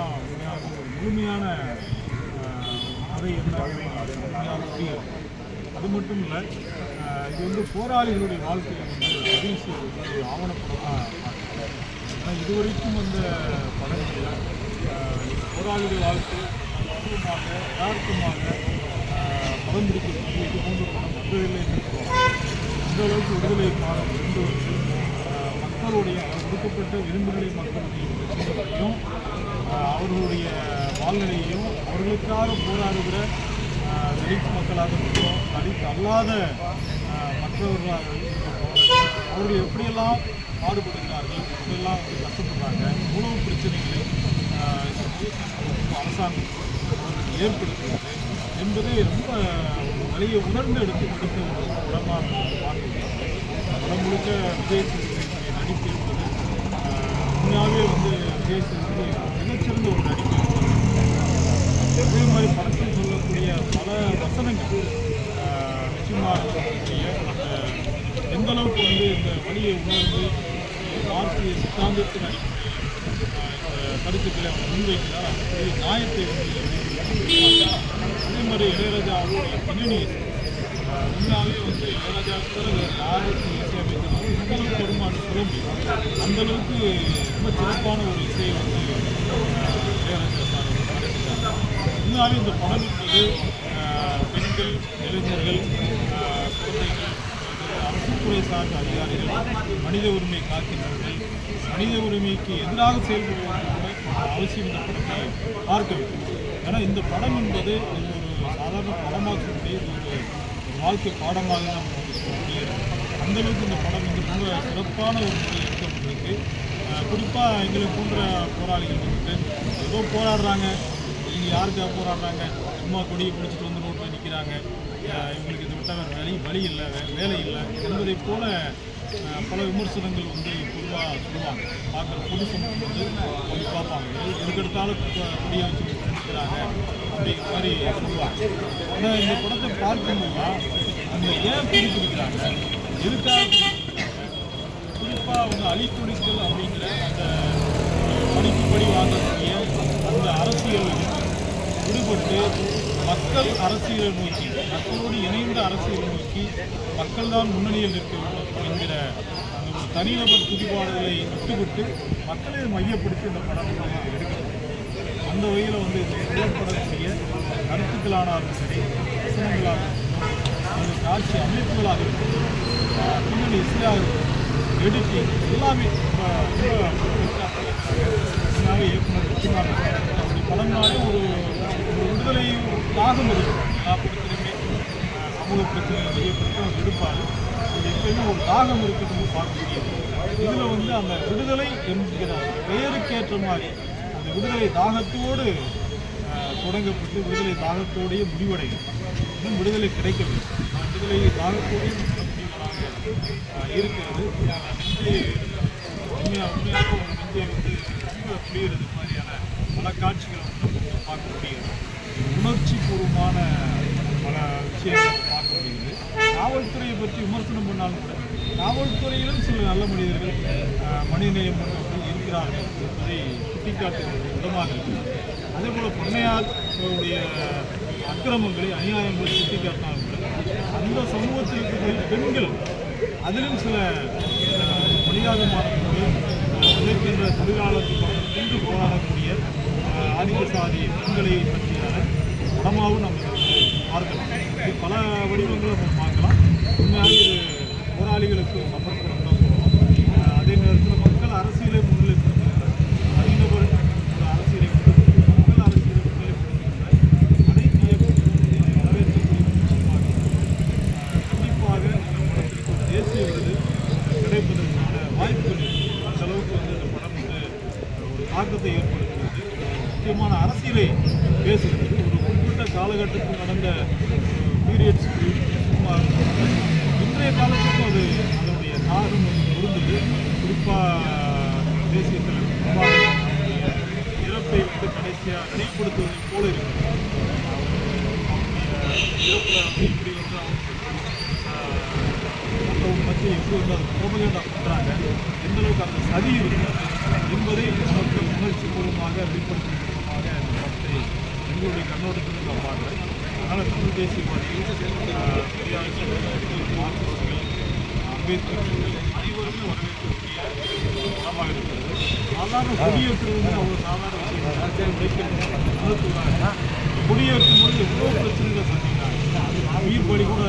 தான் முழுமையான ஆஹ், என்ன உண்மையான புரியும் அது மட்டும் இல்லை இது வந்து போராளிகளுடைய வாழ்க்கையை வந்து பதிவு செய்வது ஆவணப்படமாக ஆனால் இதுவரைக்கும் வந்த படங்களில் ஆஹ், போராளிகள் வாழ்க்கை தத்துவமாக யதார்த்தமாக படம் பிடிக்கக்கூடிய இது போன்ற படம் வந்ததில்லை என்று சொல்லலாம். அளவுக்கு விடுதலை பாடம் இருந்து மக்களுடைய கொடுக்கப்பட்ட விரும்புகளை மக்களுடைய பிரச்சனைகளையும் அவர்களுடைய வாழ்நிலையையும் அவர்களுக்காக போராடுகிற தலித் மக்களாக இருக்கட்டும் தலித் அல்லாத மற்றவர்களாக இருக்கட்டும் அவர்கள் எப்படியெல்லாம் பாடுபடுகிறார்கள் எப்படியெல்லாம் வந்து கஷ்டப்படுறாங்க உணவு பிரச்சனைகளை அரசாங்கம் ஏற்படுத்துகிறது என்பதை ரொம்ப வழியை உணர்ந்து எடுத்து எடுத்த ஒரு படமாக பார்க்கிறேன் படம் முழுக்க விஜய் நடிப்பு என்பது உண்மையாகவே வந்து விஜய் சேதுபதி மிகச்சிறந்த ஒரு நடிப்பு அதே மாதிரி படத்தில் சொல்லக்கூடிய பல வசனங்கள் நிச்சயமாக வெற்றிமாறன் சொல்லக்கூடிய அந்த எந்த அளவுக்கு வந்து இந்த வழியை உணர்ந்து மார்க்சிய சித்தாந்தத்தின் அடிப்படையில் கருத்துக்களை அவர் முன்வைக்கிறார் அந்த நியாயத்தை அதே மாதிரி இளையராஜா அவருடைய பின்னணி ஆஹ், உண்மையாகவே வந்து இளையராஜாவுக்கு வேறு யாருக்கு இசையமைக்கிறாலும் இந்த அளவுக்கு சொல்ல முடியும் ரொம்ப சிறப்பான ஒரு இசையை வந்து இருந்தாலும் இந்த படம் என்பது பெண்கள் இளைஞர்கள் குழந்தைகள் அரசுத்துறை சார்ந்த அதிகாரிகள் மனித உரிமை காக்கின்றவர்கள் மனித உரிமைக்கு எதிராக செயல்படுவதற்கான அவசியம் இந்த படத்தை பார்க்க வேண்டும் ஏன்னா இந்த படம் என்பது ஒரு சாதாரண படமாக சொல்ல ஒரு வாழ்க்கை பாடமாக தான் நம்ம சொல்ல முடியாது இந்த படம் ரொம்ப சிறப்பான ஒரு முறையில் குறிப்பாக எங்களை போன்ற போராளிகள் வந்துட்டு ஏதோ போராடுறாங்க. இவங்க யாருக்காக போராடுறாங்க? சும்மா கொடியை பிடிச்சிட்டு வந்து ரோட்டில் நிற்கிறாங்க இவங்களுக்கு இதை விட்டால் வேறு வழி வழி இல்லை வேலை இல்லை என்பதை போல பல விமர்சனங்கள் வந்து பொதுவாக சொல்லுவாங்க. பார்க்குற பொது சமூகம் வந்து வந்து பார்ப்பாங்க. எதுக்கெடுத்தாலும் கொடியை வச்சு நிற்கிறாங்க அப்படிங்கிற மாதிரி சொல்லுவாங்க. ஆனால் இந்த படத்தை பார்க்கும்போது அந்த ஏன் கொடி பிடிக்கிறாங்க எதுக்காக கொடி பிடிக்கிறாங்க அவங்க அப்படிங்கிற அந்த படிப்புப்படி வாங்கக்கூடிய அந்த அரசியல் விடுபட்டு மக்கள் அரசியலை நோக்கி மக்களோடு இணைந்த அரசியலை நோக்கி மக்கள் தான் முன்னணியில் இருக்க வேண்டும் என்கிற அந்த ஒரு தனிநபர் துதிபாடுகளை விட்டுவிட்டு மக்களை மையப்படுத்தி இந்த படம் வந்து அந்த வகையில் வந்து இந்த சொல்லப்படக்கூடிய கருத்துக்களானாலும் சரி வசனங்களாக இருக்கட்டும் அல்லது காட்சி அமைப்புகளாக இருக்கட்டும் பின்னணி இசையாக இருக்கட்டும் எடிட்டிங் எல்லாமே ரொம்ப இயக்குனர் அப்படி படம்னாலே ஒரு ஒரு விடுதலை தாகம் இருக்கும் எல்லா படத்துலையுமே ஆஹ் சமூக அவர் எடுப்பார் எப்பயுமே ஒரு தாகம் இருக்கிறது பார்க்க முடியும் இதில் வந்து அந்த விடுதலை என்கிற பெயருக்கேற்ற மாதிரி அந்த விடுதலை தாகத்தோடு தொடங்கப்பட்டு விடுதலை தாகத்தோடையே முடிவடையும். இன்னும் விடுதலை கிடைக்கவில்லை. விடுதலை தாகத்தோடையும் இருக்கிறது உண்மையாக உண்மையாக ஒரு நெஞ்சை வந்து ரொம்ப புரியுறது மாதிரியான பல காட்சிகளை வந்து நம்ம பார்க்க முடியுது உணர்ச்சி பூர்வமான பல விஷயங்களை பார்க்க முடியுது காவல்துறையை பற்றி விமர்சனம் பண்ணாலும் கூட காவல்துறையிலும் சில நல்ல மனிதர்கள் மனிதநேயம் இருக்கிறார்கள் என்பதை சுட்டிக்காட்டுகிறது விதமாக இருக்கிறது அதே போல் பண்ணையார் அக்கிரமங்களை அநியாயங்களை சுட்டிக்காட்டினாலும் கூட அந்த சமூகத்திற்கு பெண்கள் அதிலும் சில ஆஹ், மனிதாபிமானத்தோடு ஆஹ், தொழிலாளர்கள் இன்று போராடக்கூடிய ஆஹ், ஆதிக்க சாதி பெண்களை பற்றியான படமாகவும் நம்ம பார்க்கலாம். இது பல வடிவங்களை நம்ம பார்க்கலாம். உண்மையாக இது போராளிகளுக்கு சமர்ப்பணம் தான் சொல்லணும் ஆஹ், அதே நேரத்தில் மக்கள் அரசியலை முன்னிலைப்படுத்துகின்ற தனிநபர் ஒரு அரசியலை முன்னிலைப்படுத்தி மக்கள் அரசியலை முன்னிலைப்படுத்துகின்ற அனைத்து இயக்கங்களும் வரவேற்கக்கூடிய ஒரு விஷயமாக ஆஹ், கண்டிப்பாக இந்த படத்திற்கு ஒரு தேசிய விருது கிடைப்பதற்கான வாய்ப்புகள் இருக்கு. அந்த அளவுக்கு வந்து இந்த படம் வந்து ஒரு தாக்கத்தை ஏற்படுத்துகிறது முக்கியமான அரசியலை பேசுகிறது. ஒரு குறிப்பிட்ட காலகட்டத்தில் நடந்த பீரியட்ஸ் சுமார் இன்றைய காலத்துக்கும் அது அதனுடைய தாகம் இருந்தது குறிப்பாக தேசிய தலைவர் இறப்பை வந்து கடைசியாக நினைவுபடுத்துவதை போல இருக்கிறது. இறப்பில் வந்து இப்படி வந்து அவங்க மற்றவங்க மத்தியில் எப்படி வந்து அதை பண்ணுறாங்க எந்த அளவுக்கு அந்த சதி இருக்கிறது என்பதை நமக்கு உணர்ச்சி பூர்வமாக வெளிப்படுத்தி கண்ணோட்டத்தில் நான் பார்க்குறேன். அதனால் தமிழ் தேசிய பார்ட்டி மார்க்சிஸ்டுகள், அம்பேத்கர் அனைவருமே வரவேற்கக்கூடிய படமாக இருக்கிறது. சாதாரண கொடியேற்றுறது வந்து அவ்வளோ சாதாரண விஷயம் உழைக்கிறது கொடியேற்றும் போது எவ்வளோ பிரச்சனைகளை சந்திக்கிறாங்க உயிர் பலி கூட